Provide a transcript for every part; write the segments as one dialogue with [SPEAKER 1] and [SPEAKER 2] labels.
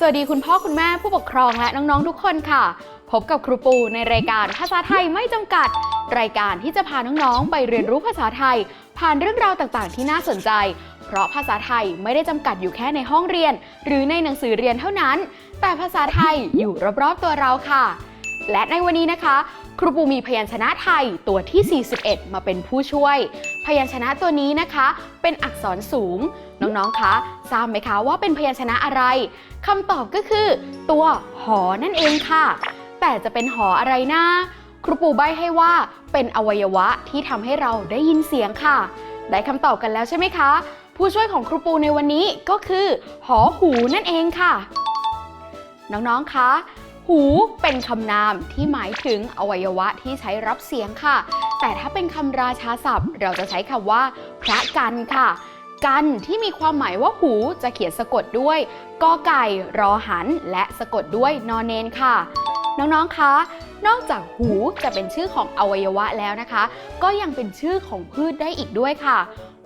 [SPEAKER 1] สวัสดีคุณพ่อคุณแม่ผู้ปกครองและน้องๆทุกคนค่ะ พบกับครูปูในรายการภาษาไทยไม่จำกัด รายการที่จะพาน้องๆไปเรียนรู้ภาษาไทย ผ่านเรื่องราวต่างๆ ที่น่าสนใจ เพราะภาษาไทยไม่ได้จำกัดอยู่แค่ในห้องเรียน หรือในหนังสือเรียนเท่านั้น แต่ภาษาไทยอยู่รอบๆตัวเราค่ะ และในวันนี้นะคะ ครูปูมีพยัญชนะไทยตัวที่ 41 มาเป็นผู้ช่วย พยัญชนะตัวนี้นะคะ เป็นอักษรสูง น้องๆ คะทราบไหมคะว่าเป็นพยัญชนะอะไรคำตอบก็คือ ตัวหอนั่นเองค่ะ แต่จะเป็นหออะไรนะครูปูใบให้ว่าเป็นอวัยวะที่ทำให้เราได้ยินเสียงค่ะ ได้คำตอบกันแล้วใช่ไหมคะ ผู้ช่วยของครูปูในวันนี้ก็คือ หอหูนั่นเองค่ะ น้องๆ คะ หูเป็นคำนามที่หมายถึงอวัยวะที่ใช้รับเสียงค่ะ แต่ถ้าเป็นคำราชาศัพท์ เราจะใช้คำว่า พระกันค่ะ กันที่มีความหมายว่าหูจะเขียนสะกดด้วยกอไก่รอหัน และสะกดด้วยนอนเนนค่ะ น้องๆ คะนอกจากหูจะเป็นชื่อของอวัยวะแล้วนะคะ ก็ยังเป็นชื่อของพืชได้อีกด้วยค่ะ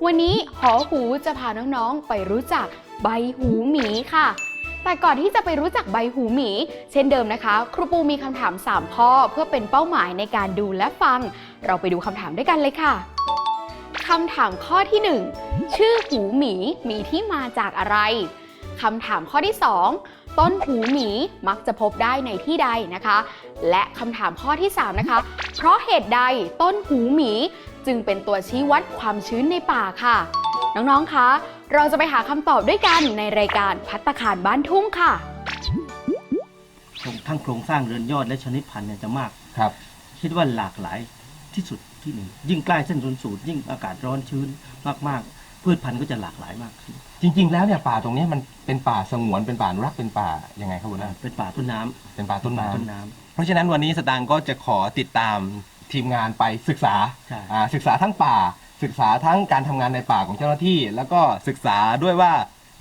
[SPEAKER 1] วันนี้หอหูจะพาน้องๆไปรู้จักใบหูหมีค่ะ แต่ก่อนที่จะไปรู้จักใบหูหมี เช่นเดิมนะคะ ครูปูมีคำถาม 3 ข้อเพื่อเป็นเป้าหมายในการดูและฟัง เราไปดูคำถามด้วยกันเลยค่ะคำถามข้อที่ 1 ชื่อหูหมีมีที่มาจากอะไรคำถามข้อที่ 2 ต้นหูหมีมักจะพบได้ในที่ใดนะคะ และคำถามข้อที่ 3 นะคะ เพราะเหตุใดต้นหูหมีจึงเป็นตัวชี้วัดความชื้นในป่าค่ะ น้องๆ คะ เราจะไปหาคำตอบด้วยกันในรายการพัตตาคารบ้านทุ่งค่ะ
[SPEAKER 2] ทั้งโครงสร้างเรือนยอดและชนิดพันธุ์เนี่ยจะมาก
[SPEAKER 3] ครับ
[SPEAKER 2] คิดว่าหลากหลายที่สุดที่หนึ่งยิ่งใกล้เส้นศูนย์สูตรยิ่งอากาศร้อนชื้นมากๆพืชพันธุ์ก็จะหลากหลายมากขึ้น
[SPEAKER 3] จริง ๆ แล้วเนี่ยป่าตรงเนี้ยมันเป็นป่าสงวนเป็นป่าอนุรักษ์เป็นป่ายังไงครับคุณน้า
[SPEAKER 2] เป็นป่าต้นน้ำ
[SPEAKER 3] เป็นป่าต้นน้ำ
[SPEAKER 2] ต้นน้
[SPEAKER 3] เพราะฉะนั้นวันนี้สตางค์ก็จะขอติดตามทีมงานไปศึกษา
[SPEAKER 2] ใช่
[SPEAKER 3] อ่าศึกษาทั้งป่า ศึกษาทั้งการทำงานในป่าของเจ้าหน้าที่ แล้วก็ศึกษาด้วยว่า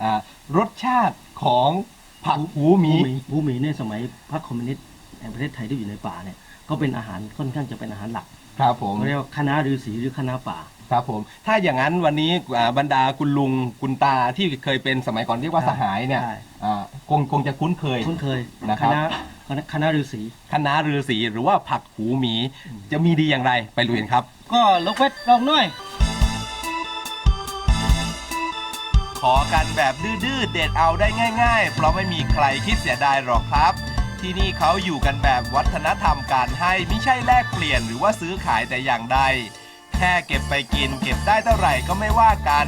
[SPEAKER 3] อ่ารสชาติของผักหูหำมี
[SPEAKER 2] หูหมีในสมัยพรรคคอมมิวนิสต์แห่งประเทศไทยที่อยู่ในป่าเนี่ยก็เป็นอาหารค่อนข้างจะเป็นอาหารหลัก
[SPEAKER 3] ครับผม
[SPEAKER 2] เขาเรียกว่าคณะฤาษีหรือคณะป่า
[SPEAKER 3] ครับผม ถ้าอย่างนั้นวันนี้อ่าบรรดาคุณลุงคุณตาที่เคยเป็นสมัยก่อนเรียกว่า
[SPEAKER 2] ใช่
[SPEAKER 3] สหายเนี่ย
[SPEAKER 2] ใช่
[SPEAKER 3] อ่าคงคงจะคุ้นเคย
[SPEAKER 2] คุ้นเคย
[SPEAKER 3] นะครับ
[SPEAKER 2] คณะคณะคณะฤาษี
[SPEAKER 3] คณะฤาษีหรือว่าผักหูหมี จะมีดีอย่างไรไปลุยกันครับ
[SPEAKER 2] ก็ลกเวทลองหน่อย
[SPEAKER 3] ขอกันแบบดื้อๆเด็ดเอาได้ง่าย ๆ เพราะไม่มีใครคิดเสียดายหรอกครับ ที่นี่เขาอยู่กันแบบวัฒนธรรมการให้ไม่ใช่แลกเปลี่ยนหรือว่าซื้อขายแต่อย่างใด แค่เก็บไปกิน เก็บได้เท่าไหร่ก็ไม่ว่ากัน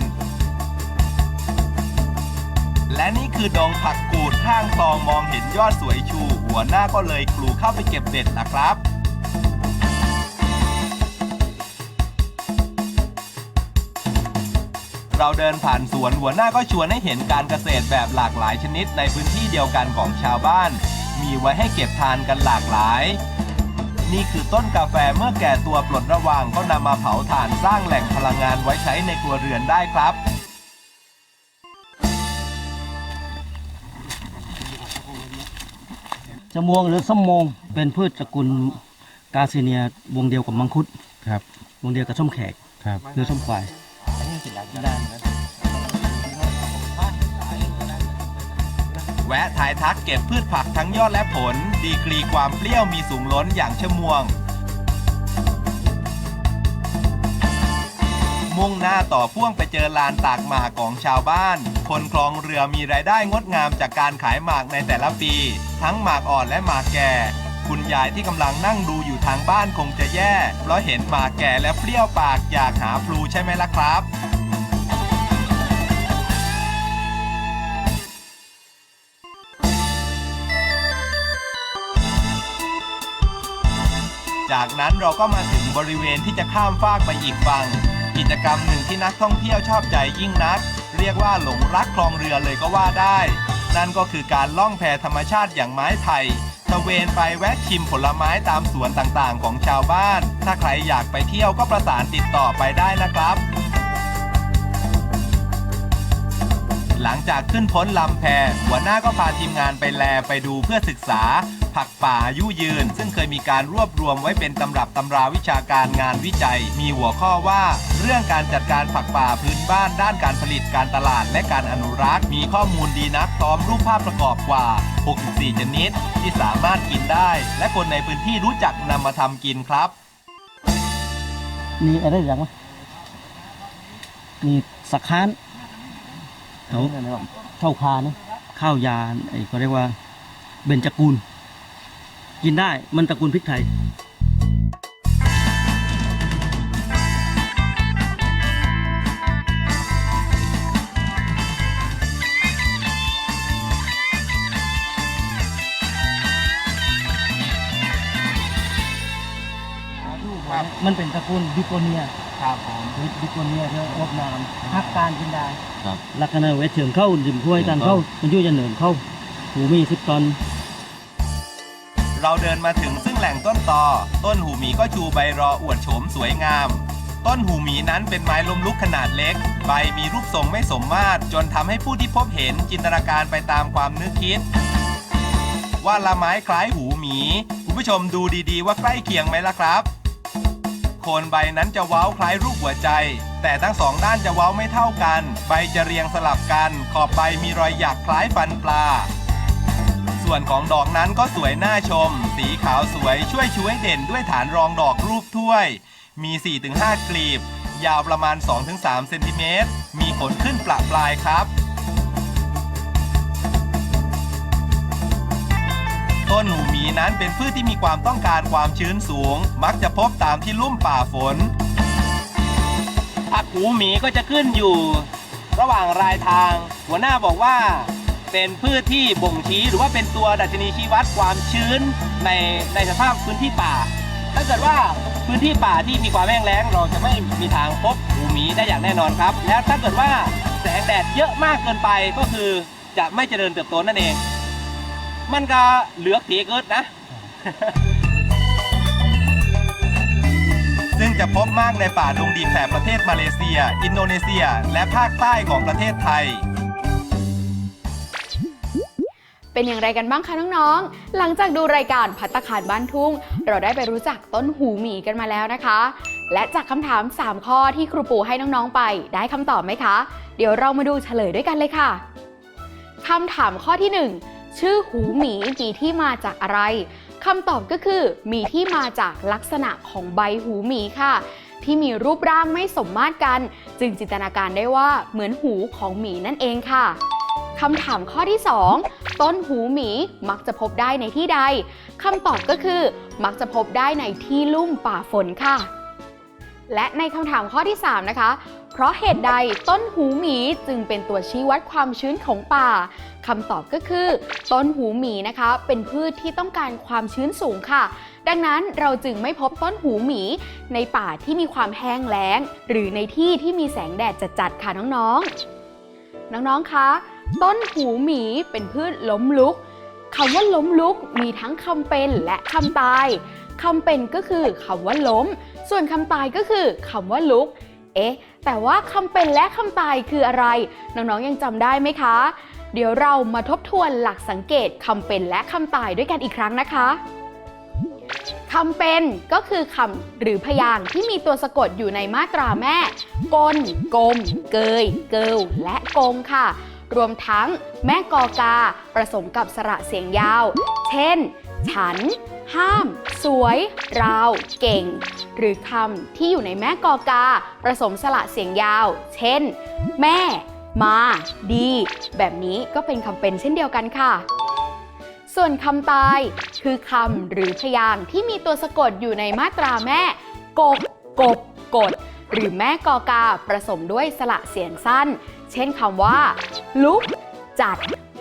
[SPEAKER 3] และนี่คือดองผักกูดข้างคลองมองเห็นยอดสวยชู หัวหน้าก็เลยกลูเข้าไปเก็บเด็ดนะครับ เราเดินผ่านสวนหัวหน้าก็ชวนให้เห็นการเกษตรแบบหลากหลายชนิดในพื้นที่เดียวกันของชาวบ้าน มีไว้ให้เก็บทานกันหลากหลาย นี่คือต้นกาแฟเมื่อแก่ตัวปลดระวางก็นำมาเผาถ่านสร้างแหล่งพลังงานไว้ใช้ในครัวเรือนได้ครับ
[SPEAKER 2] จมวงหรือส้มโมงเป็นพืชตระกูลกาเซเนียวงเดียวกับมังคุด
[SPEAKER 3] ครับ
[SPEAKER 2] วงเดียวกับส้มแขก
[SPEAKER 3] ครับ
[SPEAKER 2] หรือส้มควาย
[SPEAKER 3] แวะถ่ายทักเก็บพืชผักทั้งยอดและผล ดีกรีความเปรี้ยวมีสูงล้นอย่างชะมวง มุ่งหน้าต่อพ่วงไปเจอลานตากหมากของชาวบ้าน คนคลองเรือมีรายได้งดงามจากการขายหมากในแต่ละปี ทั้งหมากอ่อนและหมากแก่ คุณยายที่กำลังนั่งดูอยู่ทางบ้านคงจะแย่ เพราะเห็นหมากแก่และเปรี้ยวปากอยากหาพลูใช่ไหมล่ะครับ จากนั้นเราก็มาถึงบริเวณที่จะข้ามฟากไปอีกฝั่ง กิจกรรมหนึ่งที่นักท่องเที่ยวชอบใจยิ่งนัก เรียกว่าหลงรักคลองเรือเลยก็ว่าได้ นั่นก็คือการล่องแพธรรมชาติอย่างไม้ไผ่ตะเวนไปแวะชิมผลไม้ตามสวนต่างๆ ของชาวบ้าน ถ้าใครอยากไปเที่ยวก็ประสานติดต่อไปได้นะครับหลังจากขึ้นพ้นลำแพหัวหน้าก็พาทีมงานไปแลไปดูเพื่อศึกษา ผักป่าอายุยืน ซึ่งเคยมีการรวบรวมไว้เป็นตำรับตำราวิชาการงานวิจัย มีหัวข้อว่า เรื่องการจัดการผักป่าพื้นบ้านด้านการผลิตการตลาดและการอนุรักษ์ มีข้อมูลดีนักพร้อมรูปภาพประกอบกว่า 64 ชนิด ที่สามารถกินได้ และคนในพื้นที่รู้จักนำมาทำกินครับ
[SPEAKER 2] มีอะไรอย่างวะมีสักค้านเขาข้าวคานะข้าวยาไอ้เขาเรียกว่าเบญจกูล กินได้มันตระกูลพริกไทยมันเป็นตระกูลบิโกเนีย
[SPEAKER 3] ครับผม
[SPEAKER 2] บิโกเนียที่งดงามภาคการกินได้
[SPEAKER 4] ครับ
[SPEAKER 2] ลักษณะเวทเฉิงเข้าริมห้วยตันเข้ามันยุ่ยจะเหนิมเข้าหูมีสิบตอน
[SPEAKER 3] เราเดินมาถึงซึ่งแหล่งต้นตอ ต้นหูหมีก็ชูใบรออวดโฉมสวยงาม ต้นหูหมีนั้นเป็นไม้ล้มลุกขนาดเล็ก ใบมีรูปทรงไม่สมมาตร จนทำให้ผู้ที่พบเห็นจินตนาการไปตามความนึกคิด ว่าละไม้คล้ายหูหมี คุณผู้ชมดูดีๆ ว่าใกล้เคียงไหมล่ะครับ โคนใบนั้นจะเว้าคล้ายรูปหัวใจ แต่ทั้งสองด้านจะเว้าไม่เท่ากัน ใบจะเรียงสลับกัน ขอบใบมีรอยหยักคล้ายฟันปลา ส่วนของดอกนั้นก็สวยน่าชม สีขาวสวยช่วยชูให้เด่นด้วยฐานรองดอกรูปถ้วย มี 4-5 กลีบ ยาวประมาณ 2-3 เซนติเมตร มีขนขึ้นปลปลายครับต้นหูหมีนั้นเป็นพืชที่มีความต้องการความชื้นสูง มักจะพบตามที่ลุ่มป่าฝน ผักหูหมีก็จะขึ้นอยู่ ระหว่างรายทาง หัวหน้าบอกว่า เป็นพืชที่บ่งชี้ หรือว่าเป็นตัวดัชนีชี้วัดความชื้นในในสภาพพื้นที่ป่า ถ้าเกิดว่าพื้นที่ป่าที่มีความแห้งแล้ง เราจะไม่มีทางพบหูหมีได้อย่างแน่นอนครับ แล้วถ้าเกิดว่าแสงแดดเยอะมากเกินไปก็คือจะไม่เจริญเติบโตนั่นเอง มันก็เหลือกถีเกิดนะ ซึ่งจะพบมากในป่าดงดิบแถบประเทศมาเลเซีย อินโดนีเซีย และภาคใต้ของประเทศไทย
[SPEAKER 1] เป็นอย่างไรกันบ้างคะน้องๆ หลังจากดูรายการพัตตาคารบ้านทุ่ง เราได้ไปรู้จักต้นหูหมีกันมาแล้วนะคะ และจากคำถาม 3 ข้อที่ครูปูให้น้องๆไป ได้คำตอบไหมคะ เดี๋ยวเรามาดูเฉลยด้วยกันเลยค่ะคำถามข้อที่ 1 ชื่อหูหมีมีที่มาจากอะไรคำตอบก็คือมีที่มาจากลักษณะของใบหูหมีค่ะ ที่มีรูปร่างไม่สมมาตรกัน จึงจินตนาการได้ว่าเหมือนหูของหมีนั่นเองค่ะ คำถามข้อที่ 2 ต้นหูหมีมักจะพบได้ในที่ใดคำตอบก็คือ มักจะพบได้ในที่ลุ่มป่าฝนค่ะ และในคำถามข้อที่ 3 นะคะ เพราะเหตุใดต้นหูหมีจึงเป็นตัวชี้วัดความชื้นของป่าคำตอบก็คือ ต้นหูหมีนะคะ เป็นพืชที่ต้องการความชื้นสูงค่ะ ดังนั้นเราจึงไม่พบต้นหูหมีในป่าที่มีความแห้งแล้ง หรือในที่ที่มีแสงแดดจัดๆค่ะน้องๆ น้องๆ คะ ต้นหูหมีเป็นพืชล้มลุกคำว่าล้มลุกมีทั้งคำเป็นและคำตายคำเป็นก็คือคำว่าล้ม ส่วนคำตายก็คือคำว่าลุก เอ๊ะ แต่ว่าคำเป็นและคำตายคืออะไร น้องๆยังจำได้ไหมคะ เดี๋ยวเรามาทบทวนหลักสังเกตคำเป็นและคำตายด้วยกันอีกครั้งนะคะคำเป็นก็คือคำหรือพยางค์ที่มีตัวสะกดอยู่ในมาตราแม่ กล กลม เกย เกิลและกงค่ะ รวมทั้งแม่กอกาผสมกับสระเสียงยาว เช่น ฉัน ห้าม สวย ราว เก่ง หรือคำที่อยู่ในแม่กอกาผสมสระเสียงยาว เช่น แม่ มา ดี แบบนี้ก็เป็นคำเป็นเช่นเดียวกันค่ะส่วนคำตายคือคำหรือพยางค์ที่มีตัวสะกดอยู่ในมาตราแม่กกกบ กด หรือแม่กอกาผสมด้วยสระเสียงสั้น เช่นคำว่า ลุก จัด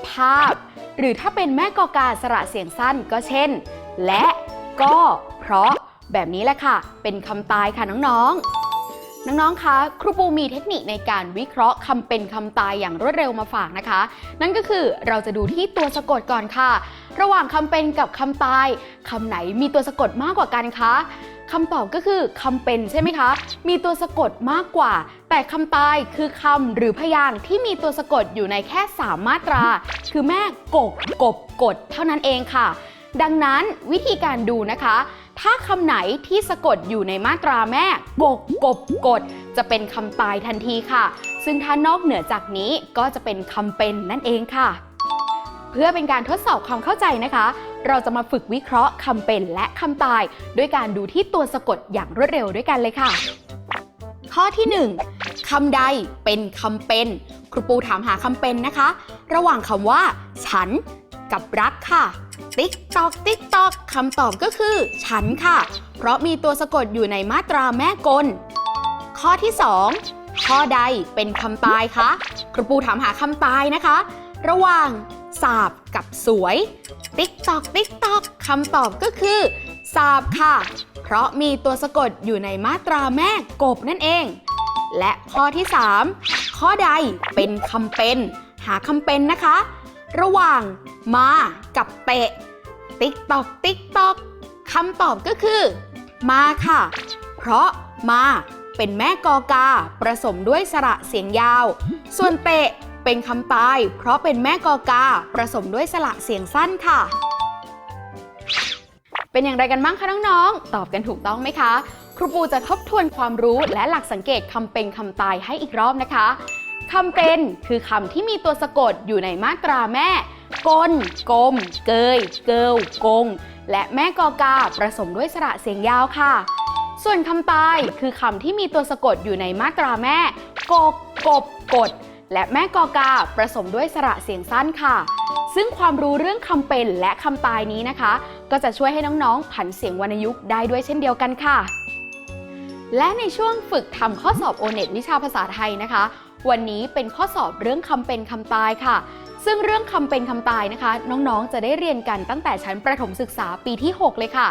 [SPEAKER 1] ภาพ หรือถ้าเป็นแม่กอกาสระเสียงสั้นก็เช่น และก็เพราะ แบบนี้แหละค่ะ เป็นคำตายค่ะน้องๆน้องๆ คะ ครูปูมีเทคนิคในการวิเคราะห์คำเป็นคำตายอย่างรวดเร็วมาฝากนะคะ นั่นก็คือเราจะดูที่ตัวสะกดก่อนค่ะ ระหว่างคำเป็นกับคำตายคำไหนมีตัวสะกดมากกว่ากันคะ คำตอบก็คือคำเป็นใช่ไหมคะ มีตัวสะกดมากกว่า แต่คำตายคือคำหรือพยางค์ที่มีตัวสะกดอยู่ในแค่ 3 มาตรา คือแม่กกกบกดเท่านั้นเองค่ะ ดังนั้นวิธีการดูนะคะ ถ้าคำไหนที่สะกดอยู่ในมาตราแม่กกกบกด จะเป็นคำตายทันทีค่ะ ซึ่งถ้านอกเหนือจากนี้ก็จะเป็นคำเป็นนั่นเองค่ะ เพื่อเป็นการทดสอบความเข้าใจนะคะ เราจะมาฝึกวิเคราะห์คำเป็นและคำตาย ด้วยการดูที่ตัวสะกดอย่างรวดเร็วด้วยกันเลยค่ะ ข้อที่ 1คำใดเป็นคำเป็น ครูปูถามหาคำเป็นนะคะ ระหว่างคำว่า ฉัน กับรักค่ะ ติ๊กตอกติ๊กตอกคำตอบก็คือ ฉันค่ะ เพราะมีตัวสะกดอยู่ในมาตราแม่กล ข้อที่ 2 ข้อใดเป็นคำตายคะครูปูถามหาคำตายนะคะ ระหว่าง สาบกับสวย ติ๊กตอกติ๊กตอกคำตอบก็คือ สาบค่ะ เพราะมีตัวสะกดอยู่ในมาตราแม่กบนั่นเอง และข้อที่ 3 ข้อใดเป็นคำเป็น หาคำเป็นนะคะ ระหว่างมากับเตะ ติ๊กตอกติ๊กตอกคำตอบก็คือ มาค่ะ เพราะมาเป็นแม่กอกาผสมด้วยสระเสียงยาว ส่วนเตะ เป็นคำตาย เพราะเป็นแม่กอกาผสมด้วยสระเสียงสั้นค่ะ เป็นอย่างไรกันบ้างคะน้องๆ ตอบกันถูกต้องไหมคะ ครูปูจะทบทวนความรู้และหลักสังเกตคำเป็นคำตายให้อีกรอบนะคะคำเป็นคือคำที่มีตัวสะกดอยู่ในมาตราแม่ กลกลม เกย เกิลกง และแม่กอกาผสมด้วยสระเสียงยาวค่ะ ส่วนคำตายคือคำที่มีตัวสะกดอยู่ในมาตราแม่ กกกบกด และแม่กอกาผสมด้วยสระเสียงสั้นค่ะ ซึ่งความรู้เรื่องคำเป็นและคำตายนี้นะคะ ก็จะช่วยให้น้องๆ ผันเสียงวรรณยุกต์ได้ด้วยเช่นเดียวกันค่ะ และในช่วงฝึกทำข้อสอบโอเน็ตวิชาภาษาไทยนะคะ วันนี้เป็นข้อสอบเรื่องคำเป็นคำตายค่ะ ซึ่งเรื่องคำเป็นคำตายนะคะ น้องๆ จะได้เรียนกันตั้งแต่ชั้นประถมศึกษาปีที่ 6 เลยค่ะ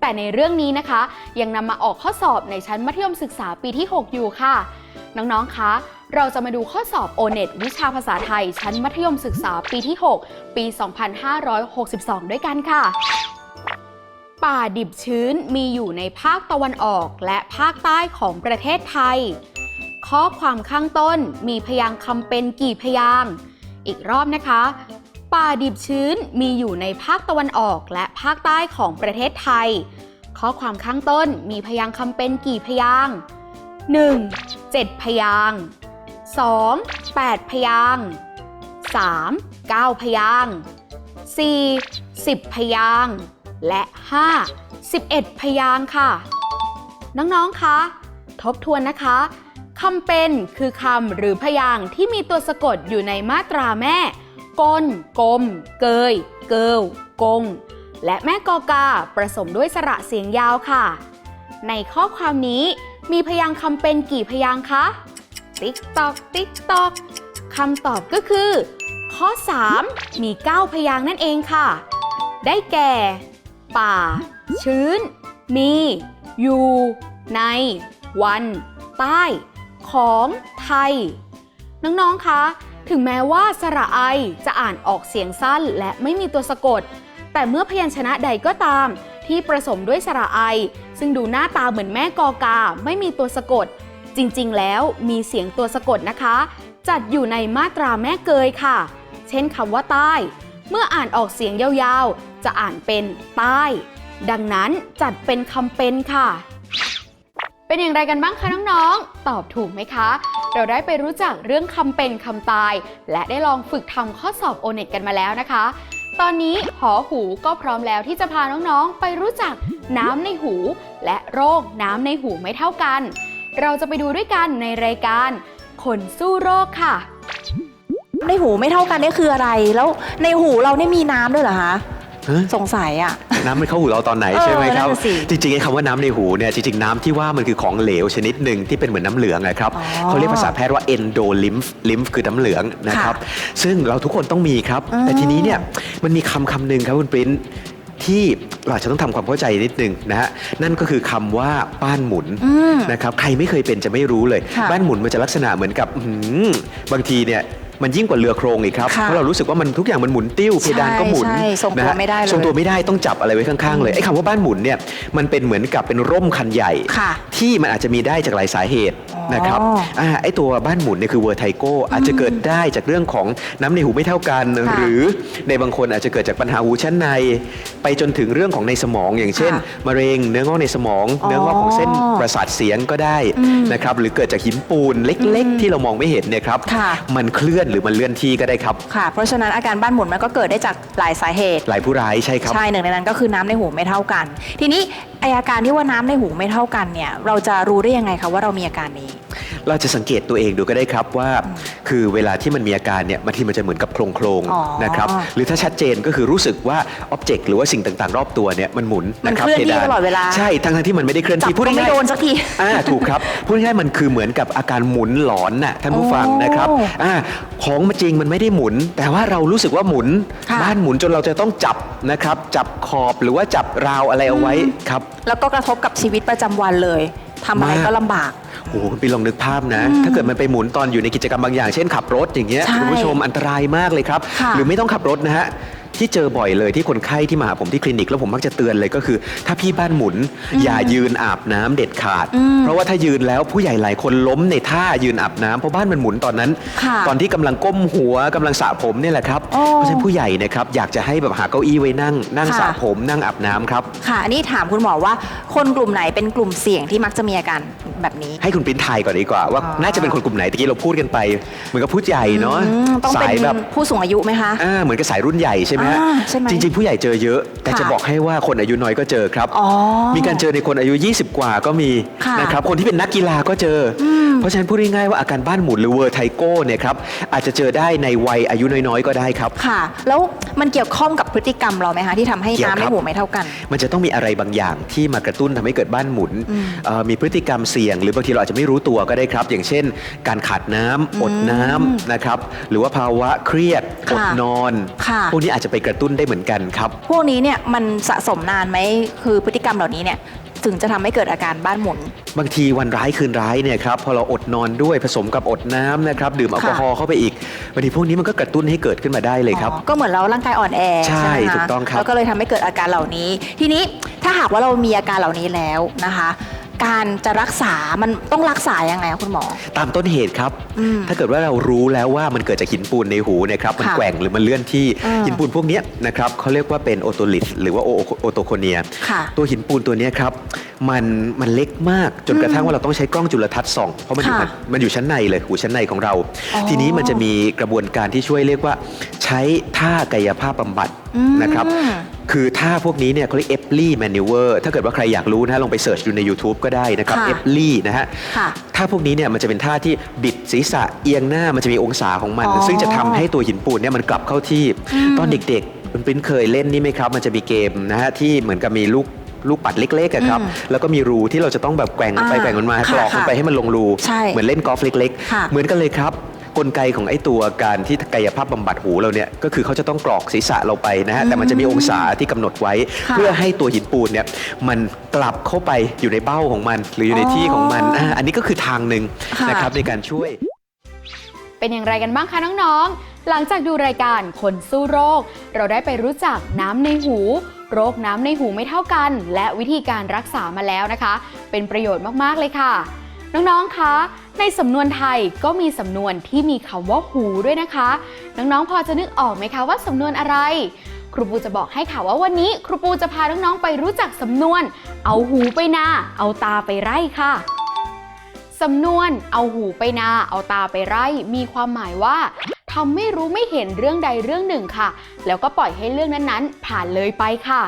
[SPEAKER 1] แต่ในเรื่องนี้นะคะ ยังนำมาออกข้อสอบในชั้นมัธยมศึกษาปีที่ 6 อยู่ค่ะ น้อง ๆ คะ เราจะมาดูข้อสอบ o n e t วิชาภาษาไทย ชั้นมัธยมศึกษาปีที่ 6 ปี 2562 ด้วยกันค่ะ ป่าดิบชื้นมีอยู่ในภาคตะวันออกและภาคใต้ของประเทศไทย ข้อความข้างต้นมีพยางค์คำเป็นกี่พยางอีกรอบนะคะ ป่าดิบชื้นมีอยู่ในภาคตะวันออกและภาคใต้ของประเทศไทย ข้อความข้างต้นมีพยางค์คำเป็นกี่พยาง 1. 7 พยาง 2. 8 พยาง 3. 9 พยาง 4. 10 พยางและ 5. 11 พยางค่ะ น้องๆ คะ ทบทวนนะคะคำเป็นคือคำหรือพยางที่มีตัวสะกดอยู่ในมาตราแม่ กลกลม เกย เกิลกง และแม่กอกาผสมด้วยสระเสียงยาวค่ะ ในข้อความนี้มีพยางคำเป็นกี่พยางคะ ติ๊กตอกติ๊กตอกคำตอบก็คือ ข้อ 3 มี 9 พยางค์นั่นเองค่ะ ได้แก่ ป่า ชื้น มี อยู่ ใน วัน ใต้ ของไทย น้องๆ คะ ถึงแม้ว่าสระไอจะอ่านออกเสียงสั้นและไม่มีตัวสะกด แต่เมื่อพยัญชนะใดก็ตามที่ผสมด้วยสระไอ ซึ่งดูหน้าตาเหมือนแม่กอกา ไม่มีตัวสะกด จริงๆ แล้วมีเสียงตัวสะกดนะคะ จัดอยู่ในมาตราแม่เกยค่ะ เช่นคำว่าใต้ เมื่ออ่านออกเสียงยาวๆ จะอ่านเป็นใต้ ดังนั้นจัดเป็นคำเป็นค่ะ เป็นอย่างไรกันบ้างคะน้องๆ ตอบถูกไหมคะ เราได้ไปรู้จักเรื่องคำเป็นคำตาย และได้ลองฝึกทำข้อสอบโอเน็ตกันมาแล้วนะคะตอนนี้หอหูก็พร้อมแล้วที่จะพาน้องๆ ไปรู้จักน้ำในหู และโรคน้ำในหูไม่เท่ากัน เราจะไปดูด้วยกันในรายการคนสู้โรคค่ะ
[SPEAKER 4] ในหูไม่เท่ากันนี่คืออะไร แล้วในหูเราเนี่ยมีน้ำด้วยเหรอคะ
[SPEAKER 5] ฮะ
[SPEAKER 4] สงสัยอะ
[SPEAKER 5] น้ำมันเข้าหูเราตอนไหน
[SPEAKER 4] เออ
[SPEAKER 5] ใช่ไหมครับ
[SPEAKER 4] นั่นน่ะสิ
[SPEAKER 5] จริงๆไอ้คำว่าน้ำในหูเนี่ยจริงๆน้ำที่ว่ามันคือของเหลวชนิดหนึ่งที่เป็นเหมือนน้ำเหลืองนะครับ
[SPEAKER 4] อ๋อ
[SPEAKER 5] เขาเรียกภาษาแพทย์ว่า endolymph lymph คือน้ำเหลืองนะครับซึ่งเราทุกคนต้องมีครับ
[SPEAKER 4] อืม
[SPEAKER 5] แต่ทีนี้เนี่ยมันมีคำคำหนึ่งครับคุณปริ้น ที่เราอาจจะต้องทำความเข้าใจนิดนึงนะฮะนั่นก็คือคำว่าป้านหมุน
[SPEAKER 4] อืม
[SPEAKER 5] นะครับใครไม่เคยเป็นจะไม่รู้เลย
[SPEAKER 4] ค่ะ
[SPEAKER 5] บ้านหมุนมันจะลักษณะเหมือนกับอื้อหือบางทีเนี่ย มันยิ่งกว่าเรือโครงอีกครับ
[SPEAKER 4] ค่ะ
[SPEAKER 5] เพราะเรารู้สึกว่ามันทุกอย่างมันหมุนติ้วเพดานก็หมุน
[SPEAKER 4] ใช่ทรงตัว
[SPEAKER 5] นะฮะ
[SPEAKER 4] ไม่ได้เลย
[SPEAKER 5] ทรงตัวไม่ได้ต้องจับอะไรไว้ข้างๆเลยไอ้คำว่าบ้านหมุนเนี่ยมันเป็นเหมือนกับเป็นร่มคันใหญ่
[SPEAKER 4] ค่ะ
[SPEAKER 5] ที่มันอาจจะมีได้จากหลายสาเหตุ
[SPEAKER 4] อ๋อ
[SPEAKER 5] นะครับอ่าไอ้ตัวบ้านหมุนเนี่ยคือเวอร์ไทโกอาจจะเกิดได้จากเรื่องของน้ำในหูไม่เท่ากัน
[SPEAKER 4] ค่ะ
[SPEAKER 5] หรือในบางคนอาจจะเกิดจากปัญหาหูชั้นใน ไปจนถึงเรื่องของในสมองอย่างเช่น
[SPEAKER 4] ค่ะ
[SPEAKER 5] มะเร็งเนื้องอกในสมอง
[SPEAKER 4] อ๋อ
[SPEAKER 5] เนื้องอกของเส้นประสาทเสียงก็ได้
[SPEAKER 4] อืม
[SPEAKER 5] นะครับหรือเกิดจากหินปูนเล็ก ๆ ที่เรามองไม่เห็นเนี่ยครับ
[SPEAKER 4] ค่ะ
[SPEAKER 5] มันเคลื่อนหรือมันเลื่อนที่ก็ได้ครับ
[SPEAKER 4] ค่ะ เพราะฉะนั้นอาการบ้านหมุนมันก็เกิดได้จากหลายสาเหตุ
[SPEAKER 5] หลายผู้ร้ายใช่ครับ
[SPEAKER 4] ใช่หนึ่งในนั้นก็คือน้ำในหูไม่เท่ากัน ทีนี้ ไออาการที่ว่าน้ำในหูไม่เท่ากันเนี่ย เราจะรู้ได้ยังไงคะว่าเรามีอาการนี้
[SPEAKER 5] เราจะสังเกตตัวเองดูก็ได้ครับว่า คือเวลาที่มันมีอาการเนี่ยบางทีมันจะเหมือนกับโครงโครง
[SPEAKER 4] อ๋อ
[SPEAKER 5] ๆนะครับหรือถ้าชัดเจนก็คือรู้สึกว่าอ็อบเจกต์หรือว่าสิ่งต่างๆ รอบตัวเนี่ยมันหมุน
[SPEAKER 4] มัน
[SPEAKER 5] นะครับ
[SPEAKER 4] เคลื่อนที่
[SPEAKER 5] พา
[SPEAKER 4] ตลอดเวลา
[SPEAKER 5] ใช่ทั้งๆที่มันไม่ได้เคลื่อน
[SPEAKER 4] จับ
[SPEAKER 5] ที่พูด
[SPEAKER 4] ก็ไม่
[SPEAKER 5] ง่ายๆ
[SPEAKER 4] โดนสักที
[SPEAKER 5] อ่าถูกครับ พูดง่ายๆมันคือเหมือนกับอาการหมุนหลอนน่ะท่านผู้ฟัง
[SPEAKER 4] โอ้
[SPEAKER 5] นะครับอ่าของมันจริงมันไม่ได้หมุน แต่ว่าเรารู้สึกว่าหมุน
[SPEAKER 4] ค่ะ
[SPEAKER 5] บ้านหมุนจนเราจะต้องจับนะครับ จับขอบหรือว่าจับราวอะไรเอาไว้ครับ
[SPEAKER 4] แล้วก็กระทบกับชีวิตประจำวันเลยทำอะไร
[SPEAKER 5] มาก
[SPEAKER 4] ก็ลำบาก
[SPEAKER 5] โอ้โหคุณปีลองนึกภาพนะ ถ้าเกิดมันไปหมุนตอนอยู่ในกิจกรรมบางอย่าง เช่นขับรถอย่างเงี้ย
[SPEAKER 4] ใช่
[SPEAKER 5] คุณผู้ชมอันตรายมากเลยครับ
[SPEAKER 4] ค่ะ
[SPEAKER 5] หรือไม่ต้องขับรถนะฮะ ที่เจอบ่อยเลยที่คนไข้ที่มาหาผมที่คลินิกแล้วผมมักจะเตือนเลยก็คือ ถ้าพี่บ้านหมุน อย่ายืนอาบน้ำเด็ดขาด
[SPEAKER 4] อืม
[SPEAKER 5] เพราะว่าถ้ายืนแล้วผู้ใหญ่หลายคนล้มในท่ายืนอาบน้ำเพราะบ้านมันหมุนตอนนั้น
[SPEAKER 4] ค่ะ
[SPEAKER 5] ตอนที่กำลังก้มหัวกำลังสระผมเนี่ยแหละครับ
[SPEAKER 4] โอ้
[SPEAKER 5] เพราะฉะนั้นผู้ใหญ่นะครับอยากจะให้แบบหาเก้าอี้ไว้นั่ง นั่ง
[SPEAKER 4] ค่ะ
[SPEAKER 5] สระผมนั่งอาบน้ำครับ
[SPEAKER 4] ค่ะ อันนี้ถามคุณหมอว่าคนกลุ่มไหนเป็นกลุ่มเสี่ยงที่มักจะมีอาการแบบนี้
[SPEAKER 5] ให้คุณปริ้นทายก่อนดีกว่า ว่า
[SPEAKER 4] อ๋อ
[SPEAKER 5] น่าจะเป็นคนกลุ่มไหนตะกี้เราพูดกันไป เหมือนกับผู้ใหญ่เนาะ
[SPEAKER 4] อืมต้อง
[SPEAKER 5] สา
[SPEAKER 4] เป็น
[SPEAKER 5] ยแบบ
[SPEAKER 4] ผู้สูงอายุไหมคะ
[SPEAKER 5] อ่าเหมือนกับสายรุ่นใหญ่ใช่ไหมฮะ
[SPEAKER 4] อ่าใช่ไหม
[SPEAKER 5] จริง ๆ ผู้ใหญ่เจอเยอะ แต่
[SPEAKER 4] ค่ะ
[SPEAKER 5] จะบอกให้ว่าคนอายุน้อยก็เจอครับ
[SPEAKER 4] อ๋อ
[SPEAKER 5] มีการเจอในคนอายุ 20 กว่าก็มี
[SPEAKER 4] ค่ะ
[SPEAKER 5] นะครับคนที่เป็นนักกีฬาก็เจออ
[SPEAKER 4] ม
[SPEAKER 5] เพราะฉะนั้นพูดง่ายๆว่าอาการบ้านหมุนหรือเวอร์ไทโก้เนี่ยครับอาจจะเจอได้ในวัยอายุน้อยๆ ก็ได้ครับ
[SPEAKER 4] ค่ะ แล้วมันเกี่ยวข้องกับพฤติกรรมเราไหมคะที่ทำให้
[SPEAKER 5] เกี่ยว
[SPEAKER 4] น้ำ
[SPEAKER 5] ครั
[SPEAKER 4] ใน
[SPEAKER 5] บ
[SPEAKER 4] หูไม่เท่ากัน
[SPEAKER 5] มันจะต้องมีอะไรบางอย่างที่มากระตุ้นทำให้เกิดบ้านหมุน
[SPEAKER 4] อืม
[SPEAKER 5] เอ่อมีพฤติกรรมเสี่ยง หรือบางทีเราอาจจะไม่รู้ตัวก็ได้ครับ อย่างเช่น การขาดน้ำอดน้ำนะครับ หรือว่าภาวะเครียดอ
[SPEAKER 4] ค่ะ
[SPEAKER 5] ดนอน
[SPEAKER 4] ค่ะ
[SPEAKER 5] พวกนี้อาจจะไปกระตุ้นได้เหมือนกันครับ
[SPEAKER 4] พวกนี้เนี่ยมันสะสมนานไหมคือพฤติกรรมเหล่านี้เนี่ยถึงจะทำให้เกิดอาการบ้านหมุน
[SPEAKER 5] บางทีวันร้ายคืนร้ายเนี่ยครับพอเราอดนอนด้วยผสมกับอดน้ำนะครับดื่มแอลกอฮอล์เข้าไปอีกบางทีพวกนี้มันก็กระตุ้นให้เกิดขึ้นมาได้เลยครับ
[SPEAKER 4] อ๋อก็เหมือนเราร่างกายอ่อนแอ
[SPEAKER 5] ใช่
[SPEAKER 4] ไหมคะ
[SPEAKER 5] ถูกต้องครับ
[SPEAKER 4] แล้วก็เลยทำให้เกิดอาการเหล่านี้ ทีนี้ถ้าหากว่าเรามีอาการเหล่านี้แล้วนะคะ การจะรักษา มันต้องรักษายังไงคะคุณหมอ
[SPEAKER 5] ตามต้นเหตุครับ
[SPEAKER 4] อืม
[SPEAKER 5] ถ้าเกิดว่าเรารู้แล้วว่ามันเกิดจากหินปูนในหูเนะครับมัน
[SPEAKER 4] ค่ะ
[SPEAKER 5] แกว่งหรือมันเลื่อนที่
[SPEAKER 4] อืม
[SPEAKER 5] หินปูนพวกเนี้ยนะครับเขาเรียกว่าเป็นโอโตลิสหรือว่าโอโอโตโคเนีย
[SPEAKER 4] ค่ะ
[SPEAKER 5] ตัวหินปูนตัวเนี้ยครับมันมันเล็กมากจนกระทั่งว่าเราต้องใช้กล้องจุลทรรศน์ส่องเพราะมันอยู่
[SPEAKER 4] ค่ะ
[SPEAKER 5] มันอยู่ชั้นในเลยหูชั้นในของเรา
[SPEAKER 4] อ๋อ
[SPEAKER 5] ทีนี้มันจะมีกระบวนการที่ช่วยเรียกว่า ใช้ท่ากายภาพบำบัด
[SPEAKER 4] อืม
[SPEAKER 5] นะครับ คือท่าพวกนี้เนี่ยเขาเรียกเอฟลี่แมนิเวอร์ถ้าเกิดว่าใครอยากรู้นะลองไปเสิร์ชดูใน YouTube ก็ได้นะครับ
[SPEAKER 4] ค่ะ
[SPEAKER 5] เอฟลี่นะฮะ
[SPEAKER 4] ค่ะ
[SPEAKER 5] ท่าพวกนี้เนี่ยมันจะเป็นท่าที่บิดศีรษะเอียงหน้ามันจะมีองศาของมัน
[SPEAKER 4] อ๋อ
[SPEAKER 5] ซึ่งจะทำให้ตัวหินปูนเนี่ยมันกลับเข้าที่
[SPEAKER 4] อืม
[SPEAKER 5] ตอนเด็กๆคุณปริ้นเคยเล่นนี่ไหมครับ มันจะมีเกมนะฮะที่เหมือนกับมีลูกลูกปัดเล็กๆอะครับ
[SPEAKER 4] อืม
[SPEAKER 5] แล้วก็มีรูที่เราจะต้องแบบแกว่งมันไป
[SPEAKER 4] อ่า
[SPEAKER 5] แกว่งมันมา
[SPEAKER 4] ค่ะ
[SPEAKER 5] กรอกมันไป
[SPEAKER 4] ค่ะ
[SPEAKER 5] ให้มันลงรู
[SPEAKER 4] ใช่
[SPEAKER 5] เหมือนเล่นกอล์ฟเล็ก
[SPEAKER 4] ค่ะ
[SPEAKER 5] ๆ เหมือนกันเลยครับ กลไกของไอ้ตัวการที่กายภาพบำบัดหูเราเนี่ยก็คือเขาจะต้องกรอกศีรษะเราไปนะฮะแต่มันจะมีองศาที่กำหนดไว้
[SPEAKER 4] ค่ะ
[SPEAKER 5] เพื่อให้ตัวหินปูนเนี่ยมันกลับเข้าไปอยู่ในเบ้าของมัน หรืออยู่ในที่ของมัน
[SPEAKER 4] อ๋ออ่า
[SPEAKER 5] อันนี้ก็คือทางหนึ่ง
[SPEAKER 4] ค่ะ
[SPEAKER 5] นะครับในการช่วย
[SPEAKER 1] เป็นอย่างไรกันบ้างคะน้องๆ หลังจากดูรายการคนสู้โรค เราได้ไปรู้จักน้ำในหู โรคน้ำในหูไม่เท่ากัน และวิธีการรักษามาแล้วนะคะ เป็นประโยชน์มากๆเลยค่ะ น้องๆ คะ ในสำนวนไทยก็มีสำนวนที่มีคำว่าหูด้วยนะคะ น้องๆ พอจะนึกออกไหมคะว่าสำนวนอะไร ครูปูจะบอกให้ค่ะว่าวันนี้ ครูปูจะพาน้องๆ ไปรู้จักสำนวน เอาหูไปนา เอาตาไปไร่ค่ะสำนวน เอาหูไปนา เอาตาไปไร่ มีความหมายว่าทำไม่รู้ไม่เห็นเรื่องใดเรื่องหนึ่งค่ะ แล้วก็ปล่อยให้เรื่องนั้นๆ ผ่านเลยไปค่ะ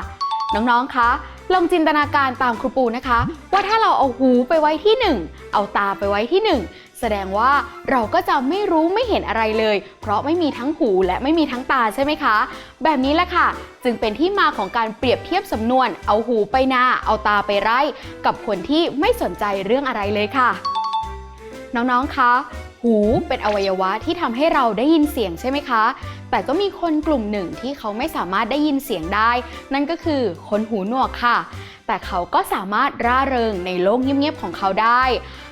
[SPEAKER 1] น้องๆ คะ ลองจินตนาการตามครูปูนะคะ ว่าถ้าเราเอาหูไปไว้ที่หนึ่งเอาตาไปไว้ที่หนึ่งแสดงว่าเราก็จะไม่รู้ไม่เห็นอะไรเลย เพราะไม่มีทั้งหูและไม่มีทั้งตาใช่ไหมคะ แบบนี้แหละค่ะ จึงเป็นที่มาของการเปรียบเทียบสำนวน เอาหูไปนาเอาตาไปไร่ กับคนที่ไม่สนใจเรื่องอะไรเลยค่ะ น้องๆคะหูเป็นอวัยวะที่ทำให้เราได้ยินเสียงใช่ไหมคะ แต่ก็มีคนกลุ่มหนึ่งที่เขาไม่สามารถได้ยินเสียงได้ นั่นก็คือคนหูหนวกค่ะ แต่เขาก็สามารถร่าเริงในโลกเงียบๆของเขาได้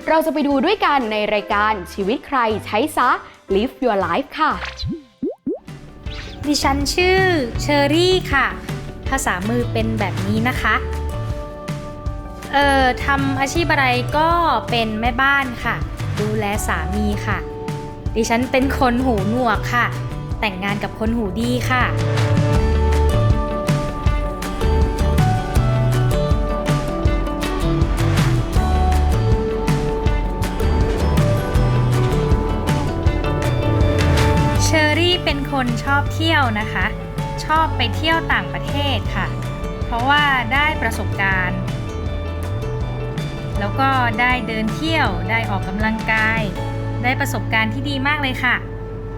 [SPEAKER 1] เราจะไปดูด้วยกันในรายการชีวิตใครใช้ซะ Live Your Life ค่ะ
[SPEAKER 6] ดิฉันชื่อเชอรี่ค่ะ ภาษามือเป็นแบบนี้นะคะ เอ่อทำอาชีพอะไรก็เป็นแม่บ้านค่ะ ดูแลสามีค่ะ ดิฉันเป็นคนหูหนวกค่ะ แต่งงานกับคนหูดีค่ะเชอรี่เป็นคนชอบเที่ยวนะคะ ชอบไปเที่ยวต่างประเทศค่ะ เพราะว่าได้ประสบการณ์ แล้วก็ได้เดินเที่ยว ได้ออกกำลังกาย ได้ประสบการณ์ที่ดีมากเลยค่ะ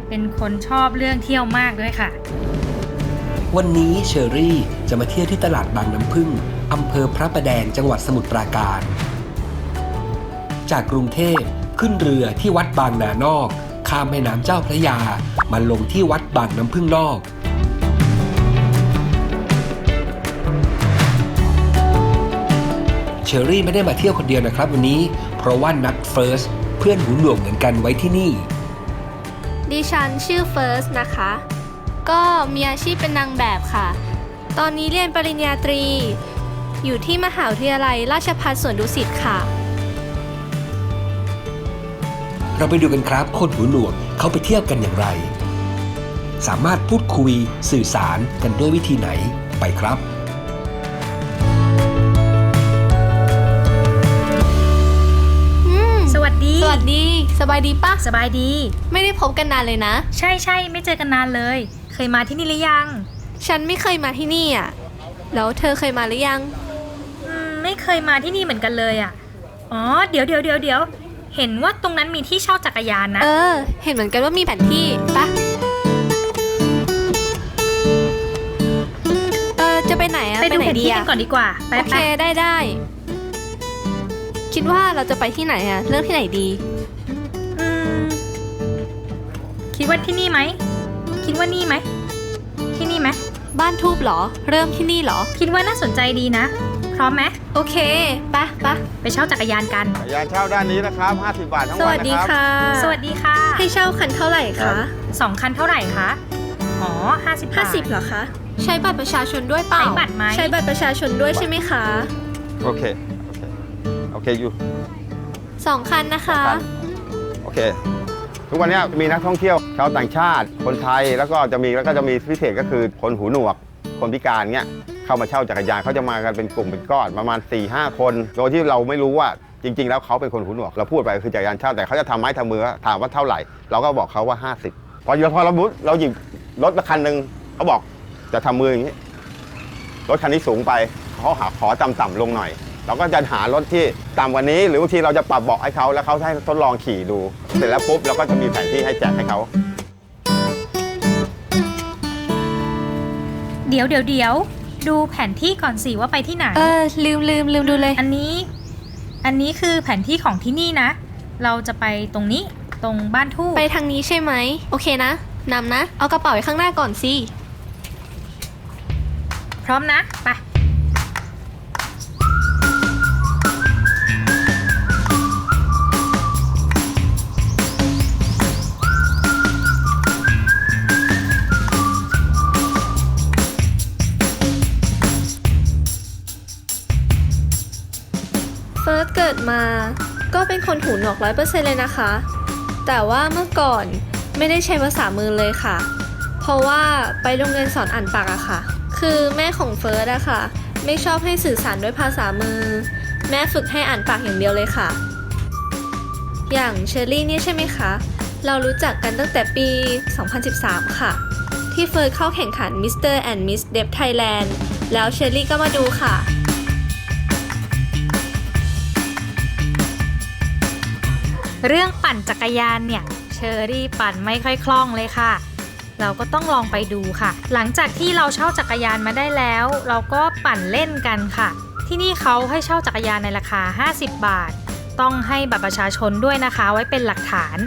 [SPEAKER 6] เป็นคนชอบเรื่องเที่ยวมากด้วยค่ะ
[SPEAKER 7] วันนี้เชอรี่จะมาเที่ยวที่ตลาดบางน้ำพึ่งอำเภอพระประแดงจังหวัดสมุทรปราการ จากกรุงเทพขึ้นเรือที่วัดบางนานอก ข้ามแม่น้ำเจ้าพระยา มาลงที่วัดบางน้ำพึ่งนอกเชอรี่ไม่ได้มาเที่ยวคนเดียวนะครับวันนี้ เพราะว่านัดเฟิร์สเพื่อนหูหนวกเหมือนกันไว้ที่นี่
[SPEAKER 8] ดิฉันชื่อเฟิร์สนะคะ ก็มีอาชีพเป็นนางแบบค่ะ ตอนนี้เรียนปริญญาตรี อยู่ที่มหาวิทยาลัยราชภัฏสวนดุสิตค่ะ
[SPEAKER 7] เราไปดูกันครับ คนหูหนวกเขาไปเที่ยวกันอย่างไร สามารถพูดคุยสื่อสารกันด้วยวิธีไหนไปครับ
[SPEAKER 6] วัสดี
[SPEAKER 8] สวัสดี สบายดีปะ
[SPEAKER 6] สบายดี
[SPEAKER 8] ไม่ได้พบกันนานเลยนะ
[SPEAKER 6] ใช่ใช่ไม่เจอกันนานเลย เคยมาที่นี่หรือยัง
[SPEAKER 8] ฉันไม่เคยมาที่นี่อะ แล้วเธอเคยมาหรือยัง
[SPEAKER 6] อืมไม่เคยมาที่นี่เหมือนกันเลยอะ อ๋อเดี๋ยวเดี๋ยวเดี๋ยวเดี๋ยวเห็นว่าตรงนั้นมีที่เช่าจักรยานนะ
[SPEAKER 8] เออ เห็นเหมือนกันว่ามีแผนที่ปะเออจะไปไหนอะ
[SPEAKER 6] ไปดู
[SPEAKER 8] ไหน
[SPEAKER 6] แผน
[SPEAKER 8] ดี
[SPEAKER 6] ที่กั
[SPEAKER 8] อะ
[SPEAKER 6] นก่อนดีกว่าไป
[SPEAKER 8] โอ
[SPEAKER 6] ไป
[SPEAKER 8] เคได้ได้ คิดว่าเราจะไปที่ไหนอะเลือกที่ไหนดี
[SPEAKER 6] อืม คิดว่าที่นี่ไหม คิดว่านี่ไหม ที่นี่ไหม
[SPEAKER 8] บ้านทูบเหรอ เริ่มที่นี่เหรอ
[SPEAKER 6] คิดว่าน่าสนใจดีนะ พร้อมไหม
[SPEAKER 8] โอเคปะปะ
[SPEAKER 6] ไปเช่าจักรยานกัน
[SPEAKER 9] จักรยานเช่าด้านนี้นะครับ 50 บาททั้ง
[SPEAKER 8] ส
[SPEAKER 9] วั
[SPEAKER 8] วันส
[SPEAKER 9] นะ
[SPEAKER 8] ดี
[SPEAKER 9] ครับ
[SPEAKER 8] ค่ะ
[SPEAKER 6] สวัสดีค่ะ
[SPEAKER 8] ให้เช่าคันเท่าไหร่คะ
[SPEAKER 6] สองคันเท่าไหร่คะ อ๋อห้าสิบบาท
[SPEAKER 8] 50เหรอคะ ใช้บัตรประชาชนด้วยเปล่า
[SPEAKER 6] ใช้บัตรไหม
[SPEAKER 8] ใช้บัตรประชาชนด้วยใช่ไหมคะ
[SPEAKER 9] โอเคโอ เคโอเคอยู่
[SPEAKER 8] สองคันนะคะ
[SPEAKER 9] โอเค ทุกวันนี้มีนักท่องเที่ยวชาวต่างชาติ คนไทยแล้วก็จะมีแล้วก็จะมีพิเศษก็คือคนหูหนวก คนพิการเงี้ยเข้ามาเช่าจักรยานเขาจะมากันเป็นกลุ่มเป็นก้อนประมาณ4ี่ห้าคนโดยที่เราไม่รู้ว่าจริง ๆ แล้วเขาเป็นคนหูหนวก เราพูดไปคือจักรยานเช่าแต่เขาจะทำไม้ทำมือถามว่าเท่าไหร่ เราก็บอกเขาว่า 50 พอเยอะพอเราบุเราหยิบรถมาคันหนึ่งเขาบอกจะทำมืออย่างนี้รถคันนี้สูงไปเขาหาขอต่ำๆลงหน่อย เราก็จะหารถที่ต่ำกว่านี้ หรือบางทีเราจะปรับเบาะให้เขาแล้วเขาให้ทดลองขี่ดู เสร็จแล้วปุ๊บเราก็จะมีแผนที่ให้แจกให้เขา
[SPEAKER 6] เดี๋ยวเดี๋ยวเดี๋ยวดูแผนที่ก่อนสิว่าไปที่ไหน
[SPEAKER 8] เออ ลืมลืมลืมดูเลย
[SPEAKER 6] อันนี้ อันนี้คือแผนที่ของที่นี่นะ เราจะไปตรงนี้ตรงบ้านทูบ
[SPEAKER 8] ไปทางนี้ใช่ไหม โอเคนะนำนะ เอากระเป๋าไว้ข้างหน้าก่อนสิ
[SPEAKER 6] พร้อมนะ ไป
[SPEAKER 8] มา ก็เป็นคนหูหนวกร้อยเปอร์เซ็นต์เลยนะคะ แต่ว่าเมื่อก่อนไม่ได้ใช้ภาษามือเลยค่ะ เพราะว่าไปโรงเรียนสอนอ่านปากอะค่ะ คือแม่ของเฟิร์สอะค่ะ ไม่ชอบให้สื่อสารด้วยภาษามือ แม่ฝึกให้อ่านปากอย่างเดียวเลยค่ะ อย่างเชอรี่เนี่ยใช่ไหมคะ เรารู้จักกันตั้งแต่ปี 2013 ค่ะ ที่เฟิร์สเข้าแข่งขัน Mr. and Miss Dev Thailand แล้วเชอรี่ก็มาดูค่ะ
[SPEAKER 6] เรื่องปั่นจักรยานเนี่ยเชอรี่ปั่นไม่ค่อยคล่องเลยค่ะ เราก็ต้องลองไปดูค่ะ หลังจากที่เราเช่าจักรยานมาได้แล้ว เราก็ปั่นเล่นกันค่ะ ที่นี่เขาให้เช่าจักรยานในราคา 50 บาท ต้องให้บัตรประชาชนด้วยนะคะ ไว้เป็นหลักฐาน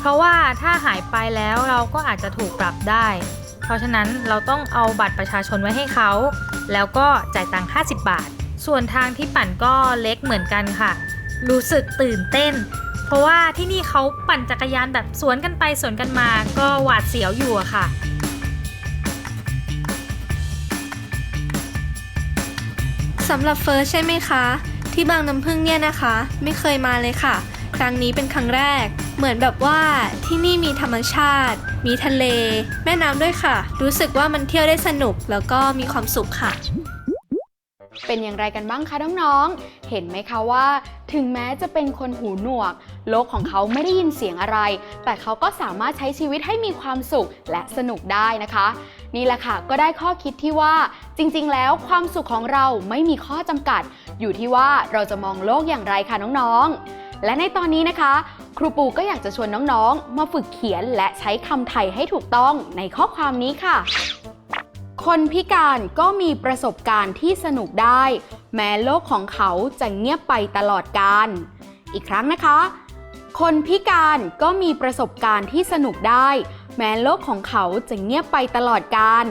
[SPEAKER 6] เพราะว่าถ้าหายไปแล้วเราก็อาจจะถูกปรับได้ เพราะฉะนั้นเราต้องเอาบัตรประชาชนไว้ให้เขา แล้วก็จ่ายตังค์50 บาท ส่วนทางที่ปั่นก็เล็กเหมือนกันค่ะ รู้สึกตื่นเต้น เพราะว่าที่นี่เขาปั่นจักรยานแบบสวนกันไปสวนกันมาก็หวาดเสียวอยู่อะค่ะ
[SPEAKER 8] สำหรับเฟิร์สใช่ไหมคะ ที่บางน้ำพึ่งเนี่ยนะคะ ไม่เคยมาเลยค่ะ ครั้งนี้เป็นครั้งแรก เหมือนแบบว่าที่นี่มีธรรมชาติ มีทะเล แม่น้ำด้วยค่ะ รู้สึกว่ามันเที่ยวได้สนุกแล้วก็มีความสุขค่ะ
[SPEAKER 1] เป็นอย่างไรกันบ้างคะน้องๆเห็นไหมคะว่า ถึงแม้จะเป็นคนหูหนวก โลกของเขาไม่ได้ยินเสียงอะไร แต่เขาก็สามารถใช้ชีวิตให้มีความสุขและสนุกได้นะคะ นี่แหละค่ะก็ได้ข้อคิดที่ว่าจริงๆ แล้วความสุขของเราไม่มีข้อจำกัด อยู่ที่ว่าเราจะมองโลกอย่างไรค่ะน้องๆ และในตอนนี้นะคะ ครูปูก็อยากจะชวนน้องๆ มาฝึกเขียนและใช้คำไทยให้ถูกต้องในข้อความนี้ค่ะคนพิการก็มีประสบการณ์ที่สนุกได้ แม้โลกของเขาจะเงียบไปตลอดกาลอีกครั้งนะคะ คนพิการก็มีประสบการณ์ที่สนุกได้ แม้โลกของเขาจะเงียบไปตลอดกาล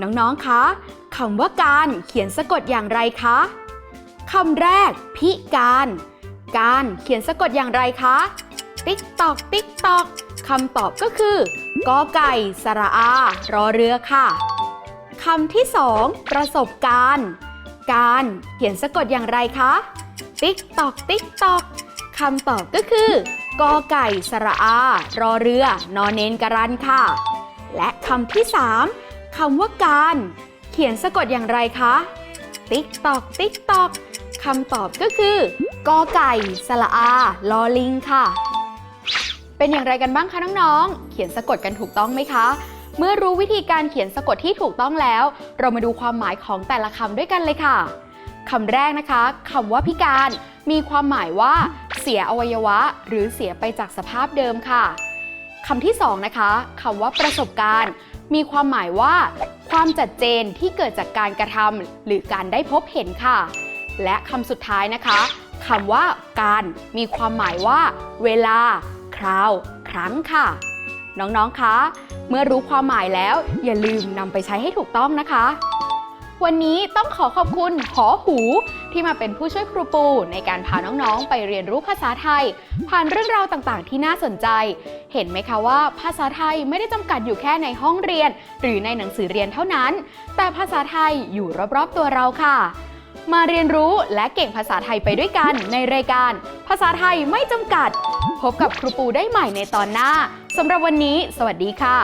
[SPEAKER 1] น้องๆ คะคำว่าการเขียนสะกดอย่างไรคะคำแรก พิการ การเขียนสะกดอย่างไรคะ ติ๊กตอก ติ๊กตอกคำตอบก็คือกอไก่ สระอา รอเรือค่ะคำที่สองประสบการณ์ การเขียนสะกดอย่างไรคะ ติ๊กตอก ติ๊กตอก คำตอบก็คือกอไก่สระอา รอเรือ นอนเนนกรันค่ะ และคำที่สามคำว่าการ เขียนสะกดอย่างไรคะ ติ๊กตอก ติ๊กตอกคำตอบก็คือกอไก่สระอา ลอลิงค่ะ เป็นอย่างไรกันบ้างคะน้องๆ เขียนสะกดกันถูกต้องไหมคะ เมื่อรู้วิธีการเขียนสะกดที่ถูกต้องแล้ว เรามาดูความหมายของแต่ละคำด้วยกันเลยค่ะ คำแรกนะคะคำว่าพิการ มีความหมายว่า เสียอวัยวะ หรือเสียไปจากสภาพเดิมค่ะคำที่สองนะคะคำว่าประสบการณ์ มีความหมายว่า ความจัดเจนที่เกิดจากการกระทำหรือการได้พบเห็นค่ะ และคำสุดท้ายนะคะคำว่าการมีความหมายว่า เวลา คราว ครั้งค่ะ น้องๆคะเมื่อรู้ความหมายแล้วอย่าลืมนำไปใช้ให้ถูกต้องนะคะ วันนี้ต้องขอขอบคุณหอหู ที่มาเป็นผู้ช่วยครูปู ในการพาน้องๆ ไปเรียนรู้ภาษาไทย ผ่านเรื่องราวต่างๆ ที่น่าสนใจ เห็นไหมคะว่าภาษาไทยไม่ได้จำกัดอยู่แค่ในห้องเรียน หรือในหนังสือเรียนเท่านั้น แต่ภาษาไทยอยู่รอบๆตัวเราค่ะ มาเรียนรู้และเก่งภาษาไทยไปด้วยกันในรายการ ภาษาไทยไม่จำกัด พบกับครูปูได้ใหม่ในตอนหน้าสำหรับวันนี้ สวัสดีค่ะ